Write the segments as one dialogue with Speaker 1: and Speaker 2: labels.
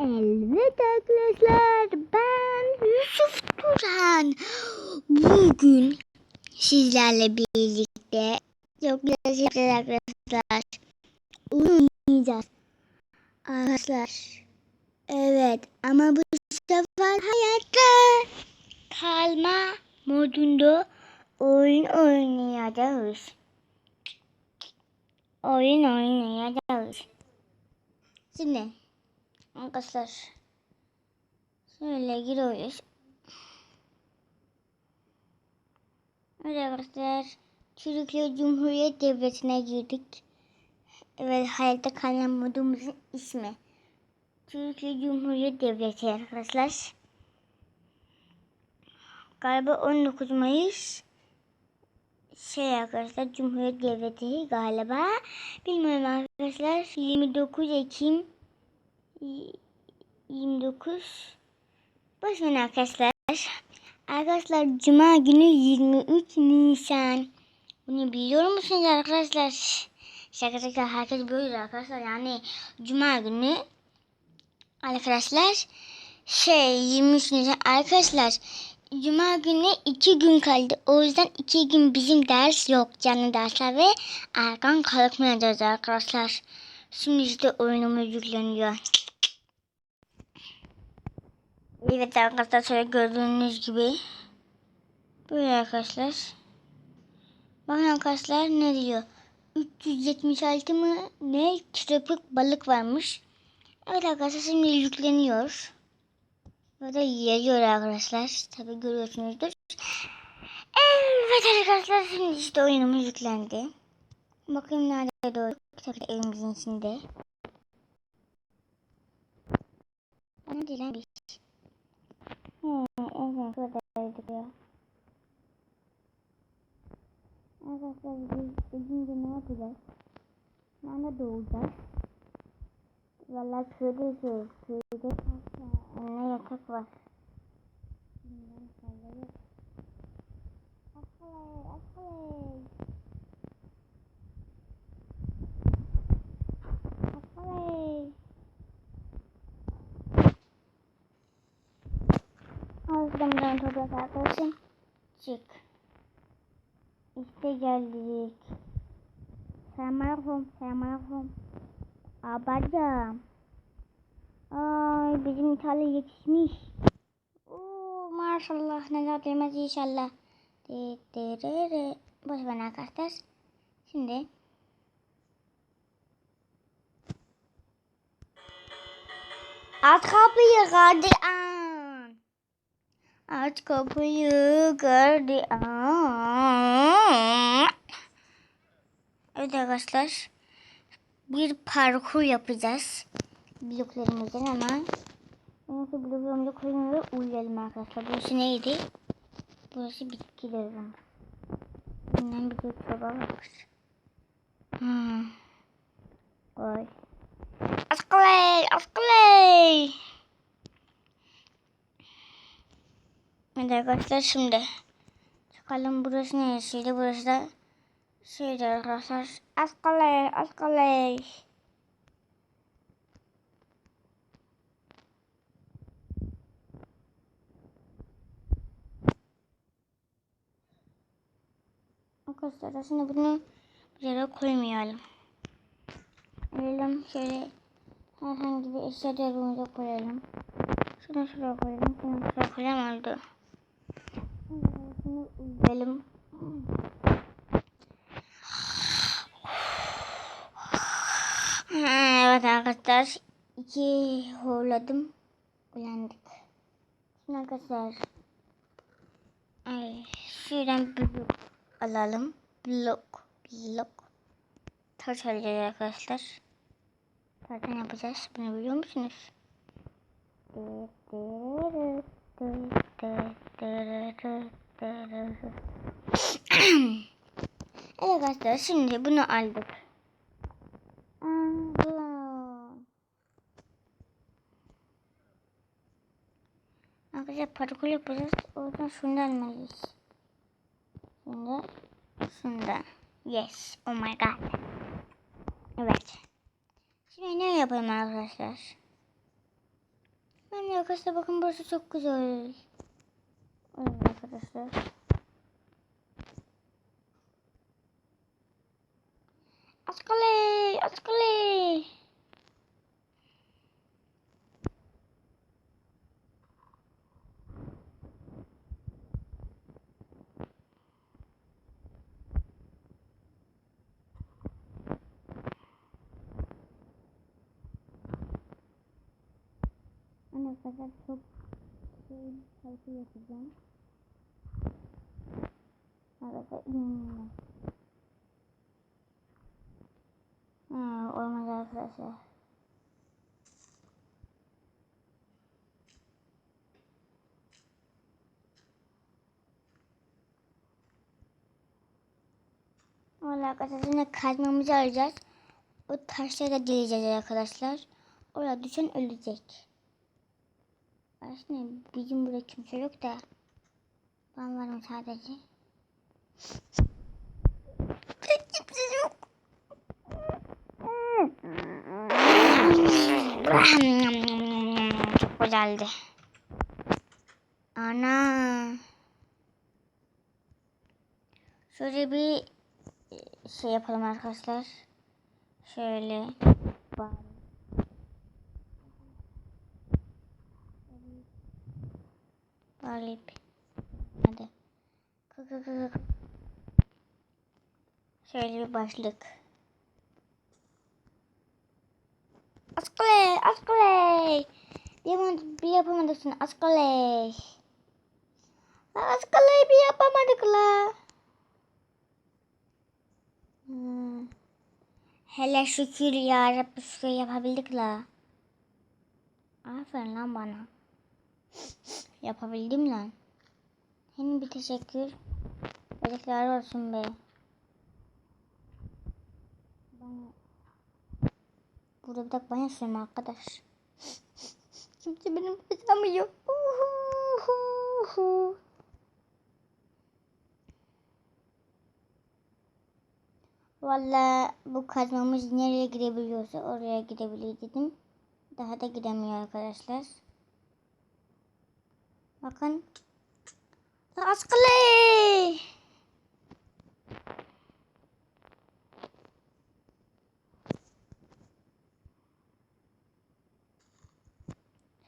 Speaker 1: Evet arkadaşlar ben Yusuf Turan. Bugün sizlerle birlikte çok güzel arkadaşlar. Oyun oynayacağız. Arkadaşlar. Evet ama bu sefer hayatta kalma modunda oyun oynayacağız. Oyun oynayacağız. Şimdi Arkadaşlar şöyle giriyoruz. Evet arkadaşlar Türkiye Cumhuriyet Devleti'ne girdik. Evet hayatta kalan modumuzun ismi. Türkiye Cumhuriyet Devleti arkadaşlar. Galiba 19 Mayıs şey arkadaşlar Cumhuriyet Devleti galiba. Bilmiyorum arkadaşlar. 29 Ekim 29 Boşverin arkadaşlar. Arkadaşlar Cuma günü 23 Nisan. Bunu biliyor musunuz arkadaşlar? Şaka şaka herkes biliyor arkadaşlar. Yani Cuma günü arkadaşlar şey 23 Nisan arkadaşlar Cuma günü iki gün kaldı. O yüzden iki gün bizim ders yok canlı dersler ve erken kalkmayacağız arkadaşlar. Şimdi işte oyunumuz yükleniyor. Evet arkadaşlar gördüğünüz gibi. Böyle arkadaşlar. Bakın arkadaşlar ne diyor. 376 mı ne tropik balık varmış. Evet arkadaşlar şimdi yükleniyor. Böyle yazıyor arkadaşlar. Tabi görüyorsunuzdur. Evet arkadaşlar şimdi işte oyunumuz yüklendi. Bakayım nerede doğru. Tabii evimizin içinde. Değil lan bir. Hmm, evet şuradaydık ya. Arkadaşlar biz gidince ne yapacağız? Nerede doğacağız? Valla köyde yaşıyoruz. Köyde ne yatak var. Akalay. Akalay. Ağzımdan toprak arkadaşım. Çık. İşte geldik. Selamünaleyküm. Selamünaleyküm. Abacım. Ay bizim İtalya yetişmiş. Oo, maşallah neler demez inşallah. De, de, de, de. Boş ver arkadaşlar. Şimdi Aç kapıyı gardiyan. Aç kapıyı gardiyan. Evet arkadaşlar. Bir parkur yapacağız. Bloklarımızdan ama. Neyse bloklarımızı koyalım ve uyuyalım arkadaşlar. Burası neydi? Burası bitkiler var. Bundan bir de çaba var. Hmm. Oy. Askley, askley. Evet arkadaşlar şimdi çıkalım burası neresiydi burası da şeydi arkadaşlar askley, askley. Arkadaşlar şimdi bunu bir yere koymayalım. Alalım şöyle herhangi bir eşya değerimize koyalım. Şunu şuraya koyalım. Şunu şuraya koyalım oldu. Şunu uyuyalım. Evet arkadaşlar. iki horladım. Uyandık. Şimdi arkadaşlar. Ay, şuradan blok alalım. Blok. Blok. Taş alacağız arkadaşlar. Zaten yapacağız. Bunu biliyor musunuz? evet arkadaşlar şimdi bunu aldık. Arkadaşlar parkur yapacağız. O yüzden şunu almalıyız. Şimdi şundan. Yes. Oh my god. Evet. Şimdi ne yapalım arkadaşlar? Ben de arkadaşlar bakın burası çok güzel. Evet arkadaşlar. Askale, askale. Arkadaşlar çok. Arkadaşlar inanın. Ha, olmadı arkadaşlar. Valla arkadaşlar şimdi kazmamızı alacağız. O taşları da dileyeceğiz arkadaşlar. Oraya düşen ölecek. Aslında bizim burada kimse yok da. Ben varım sadece. Çok güzeldi. Ana. Şöyle bir şey yapalım arkadaşlar. Şöyle. Bak. Galip. Hadi. Kı kı kı kı. Şöyle bir başlık. Askley. Bir, yapamadık, bir yapamadık şimdi Askley. Askley bir yapamadık la. Hmm. Hele şükür ya Rabbi şey yapabildik la. Aferin lan bana. Yapabildim lan. Senin bir teşekkür. Yazıklar olsun be. Burada bir dakika ben yaşıyorum arkadaş. Kimse benim kızamıyor. Valla bu kazmamız nereye gidebiliyorsa oraya gidebilir dedim. Daha da gidemiyor arkadaşlar. Bakın. Askılı.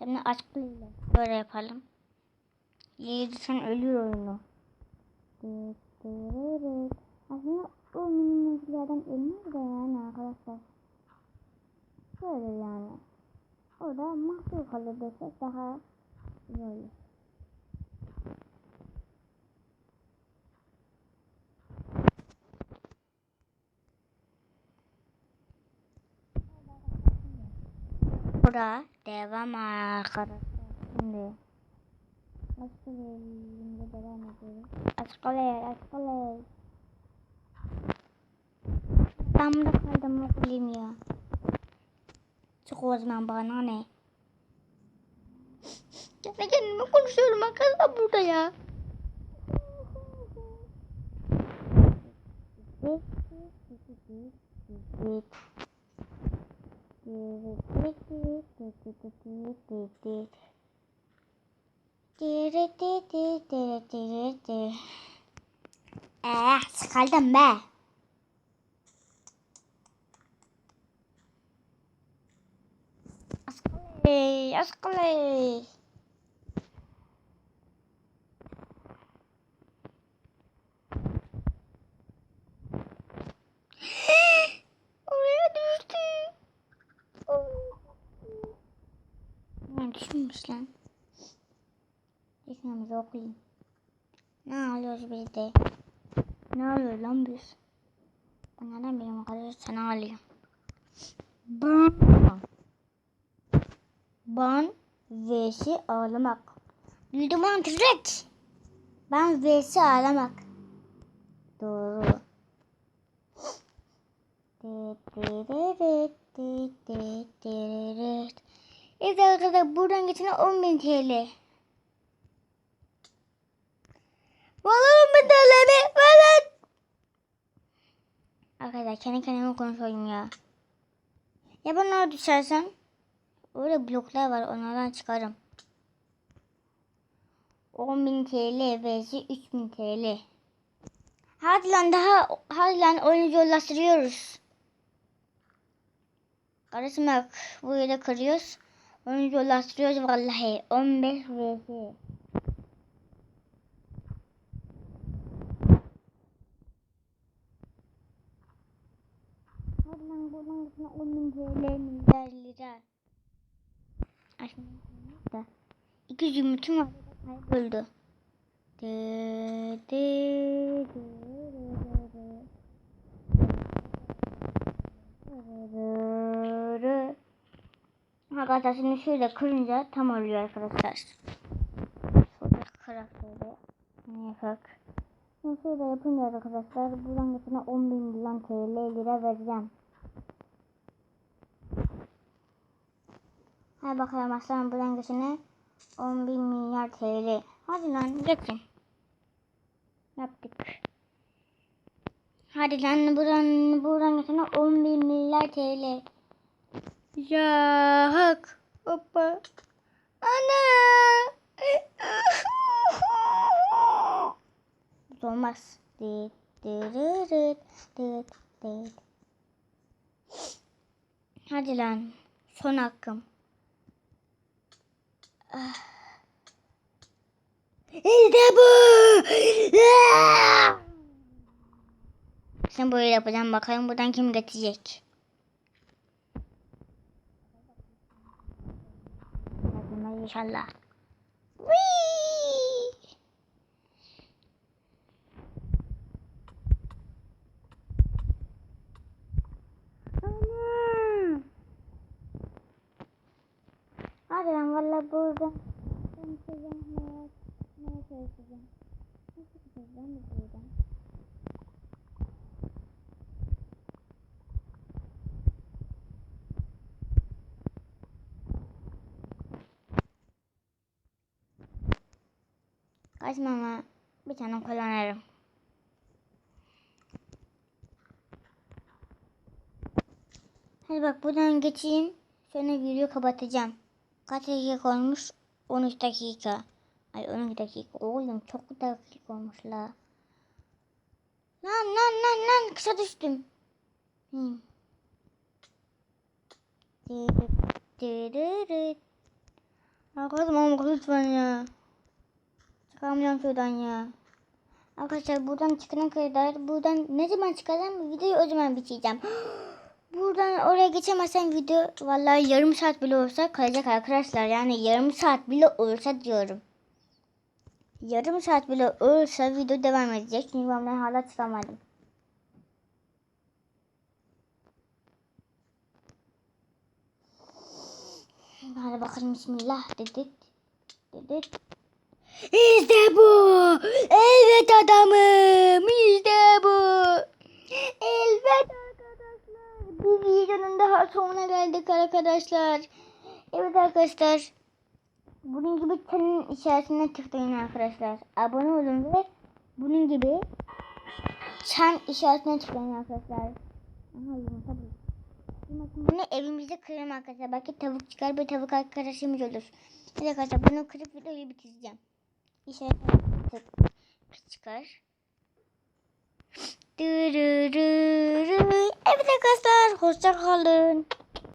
Speaker 1: Şimdi askılıyla böyle yapalım. Yedi sen ölüyor oyunu. Aslında o minimumlardan ölmez de yani arkadaşlar. Böyle yani. Orada mahsur kalır desek daha iyi olur. Bura devam arkadaşlar. Şimdi başka bir devam ediyoruz. Askole, askole. Ben burada kaldım okuyayım ya. Çok o zaman bana ne? Kendi kendime konuşuyorum arkadaşlar burada ya. Eh, sıkıldım be. Askley, askley. Oraya düştü. Düşmüş lan? Düşmemizi okuyayım. Ne alıyoruz biz de? Ne alıyor lan biz? Ben nereden bileyim arkadaşlar sana alıyor. Ben. Ben vs ağlamak. Bildim lan tüfek. Ben vs ağlamak. Doğru. Evet arkadaşlar buradan geçen 10.000 TL. Valla 10.000 TL mi? Valla. Arkadaşlar kendi kendime konuşuyorum ya. Ya ben oraya düşersem? Orada bloklar var. Onlardan çıkarım. 10.000 TL vs 3.000 TL. Hadi lan daha hadi lan oyunu zorlaştırıyoruz. Kardeşim bak bu yere kırıyoruz. Oyunu zorlaştırıyoruz vallahi. 15 vs. Lan buradan gitme 10.000 TL milyar lira. Aşkım da. İki zümrütüm var. Kayboldu. Dı, dı, dı, dı, dı. Arkadaşlar şimdi şöyle kırınca tam oluyor arkadaşlar. Şöyle kırarak şöyle. Ne yapak. Şimdi şöyle yapınca arkadaşlar buradan geçene 10 bin milyon TL lira vereceğim. Hadi bakalım aslanım buradan geçene 10 bin milyar TL. Hadi lan geçin. Yaptık. Hadi lan buradan buradan geçene 10 bin milyar TL. Ya hak. Hoppa. Ana. Olmaz. Dit, dırırıt, dit, dit. Hadi lan. Son hakkım. Ah. İşte bu. Ah! Sen böyle yapacağım bakalım buradan kim geçecek. Hadi inşallah. Whee! Ana! Hadi lan valla buradan. Ben. Hayat. Ne çözeceğim? Nasıl çözeceğim ben de buradan? Kaçma ama bir tane kullanırım. Hadi bak buradan geçeyim. Sonra videoyu kapatacağım. Kaç dakika olmuş? 13 dakika. Ay 12 dakika. Oğlum çok dakika olmuş la. Lan lan lan lan kısa düştüm. Hmm. Ama lütfen ya. Çıkamıyorum şuradan ya. Arkadaşlar buradan çıkana kadar buradan ne zaman çıkarım videoyu o zaman bitireceğim. Buradan oraya geçemezsen video vallahi yarım saat bile olsa kalacak arkadaşlar. Yani yarım saat bile olursa diyorum. Yarım saat bile olursa video devam edecek. Çünkü ben hala çıkamadım. Hadi bakalım bismillah dedik. Dedik. İşte bu. Evet adamım. İşte bu. Evet arkadaşlar. Bir videonun daha sonuna geldik arkadaşlar. Evet arkadaşlar. Bunun gibi senin işaretine tıklayın arkadaşlar. Abone olun ve bunun gibi çan işaretine tıklayın arkadaşlar. Aha yumurta bu. Bunu evimizde kırarım arkadaşlar. Belki tavuk çıkar bir tavuk arkadaşımız olur. Evet arkadaşlar bunu kırıp videoyu bitireceğim. İşaret çıkar. Evet arkadaşlar hoşça kalın.